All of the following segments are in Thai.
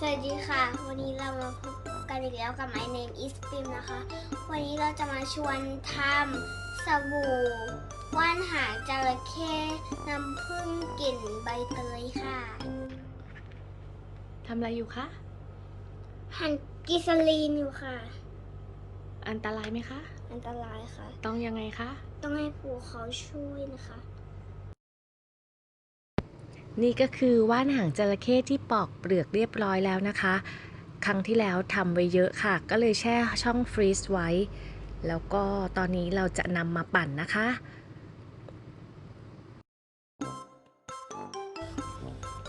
สวัสดีค่ะ วันนี้เรามาพบกันอีกแล้วกับ My name is Pim นะคะ วันนี้เราจะมาชวนทำสบู่ว่านหางจระเข้น้ำผึ้งกลิ่นใบเตยค่ะทำอะไรอยู่คะ หั่นกิซาลีนอยู่ค่ะ อันตรายไหมคะ อันตรายค่ะ ต้องยังไงคะ ต้องให้ปู่เขาช่วยนะคะ นี่ก็คือว่านหางจระเข้ที่ปอกเปลือกเรียบร้อยแล้วนะคะ ครั้งที่แล้วทำไว้เยอะค่ะ ก็เลยแช่ช่องฟรีซไว้ แล้วก็ตอนนี้เราจะนำมาปั่นนะคะ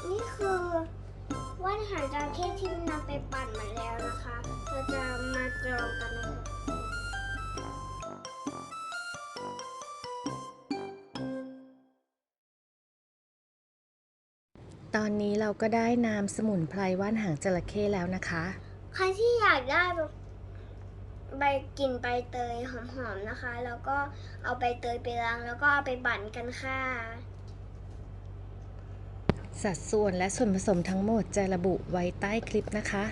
นี่คือว่านหางจระเข้ที่นำไปปั่นมาแล้วนะคะ เราจะมากรอ ตอนนี้เราก็ได้น้ำสมุนไพรว่านหางจระเข้แล้วนะคะ ใครที่อยากได้แบบใบกลิ่นใบเตยหอมๆนะคะ แล้วก็เอาใบเตยไปล้างแล้วก็เอาไปปั่นกันค่ะ สัดส่วนและส่วนผสมทั้งหมดจะระบุไว้ใต้คลิปนะคะ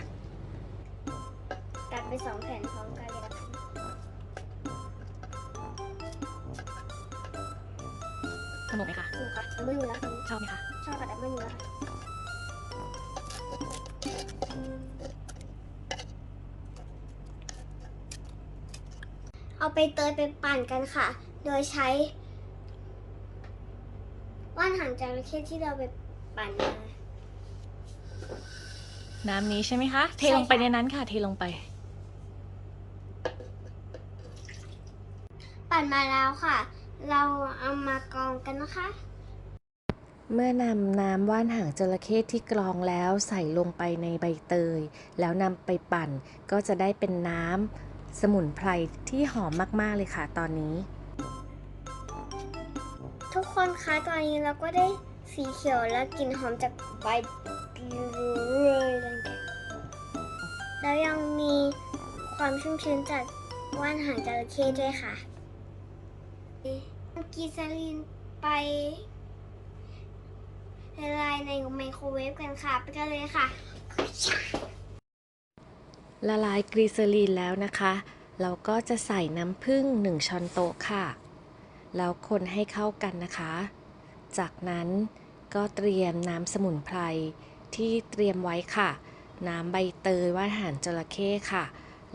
ตัดไปสองแผ่นพร้อมกันเลยนะคะสนุกไหมคะดูค่ะดับเบิลยูแล้วค่ะชอบไหมคะ ชอบค่ะดับเบิลยูแล้วค่ะเอาไปเตยไปปั่นกันค่ะ โดยใช้ว่านหางจระเข้ที่เราไปปั่นมา น้ำนี้ใช่ไหมคะ เทใช่ลงไปค่ะในนั้นค่ะ เทลงไป ปั่นมาแล้วค่ะ เราเอามากรองกันนะคะ เมื่อนำน้ำว่านหางจระเข้ที่กรองแล้วใส่ลงไปในใบเตย แล้วนำไปปั่นก็จะได้เป็นน้ำสมุนไพรที่หอมมาก ๆ เลยค่ะตอนนี้ ทุกคนคะตอนนี้เราก็ได้สีเขียวและกลิ่นหอมจากใบเตยแล้วค่ะแล้วยังมีความชุ่มชื้นจากว่านหางจระเข้ด้วยค่ะกีซาลินไป ละลายในไมโครเวฟกันค่ะ ไปกันเลยค่ะ ละลายกรีเซอรีนแล้วนะคะ เราก็จะใส่น้ำผึ้ง1ช้อนโต๊ะค่ะ แล้วคนให้เข้ากันนะคะ จากนั้นก็เตรียมน้ำสมุนไพรที่เตรียมไว้ค่ะ น้ำใบเตยว่านหางจระเข้ค่ะ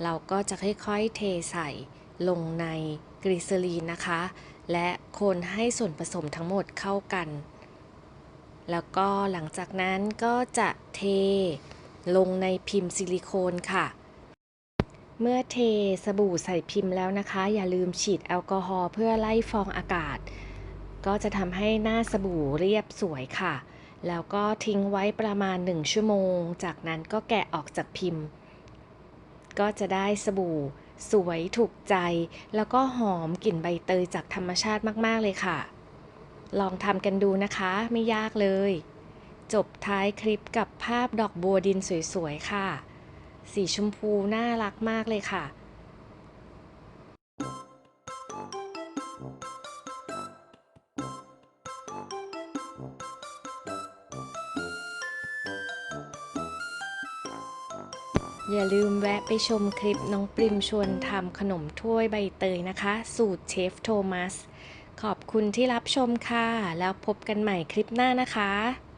เราก็จะค่อยๆเทใส่ลงในกรีซอรีนนะคะ และคนให้ส่วนผสมทั้งหมดเข้ากัน แล้วก็หลังจากนั้นก็จะเทลงในพิมพ์ซิลิโคนค่ะ เมื่อเทสบู่ใส่พิมพ์แล้วนะคะ อย่าลืมฉีดแอลกอฮอล์เพื่อไล่ฟองอากาศ ก็จะทำให้หน้าสบู่เรียบสวยค่ะ แล้วก็ทิ้งไว้ประมาณ 1 ชั่วโมง จากนั้นก็แกะออกจากพิมพ์ ก็จะได้สบู่สวยถูกใจ แล้วก็หอมกลิ่นใบเตยจากธรรมชาติมาก ๆ เลยค่ะ ลองทำกันดูนะคะไม่ยากเลย จบท้ายคลิปกับภาพดอกบัวดินสวยๆ ค่ะ สีชมพูน่ารักมากเลยค่ะอย่าลืมแวะไปชมคลิปน้องปริมชวนทำขนมถ้วยใบเตยนะคะ สูตรเชฟโทมัส ขอบคุณที่รับชมค่ะ แล้วพบกันใหม่คลิปหน้านะคะ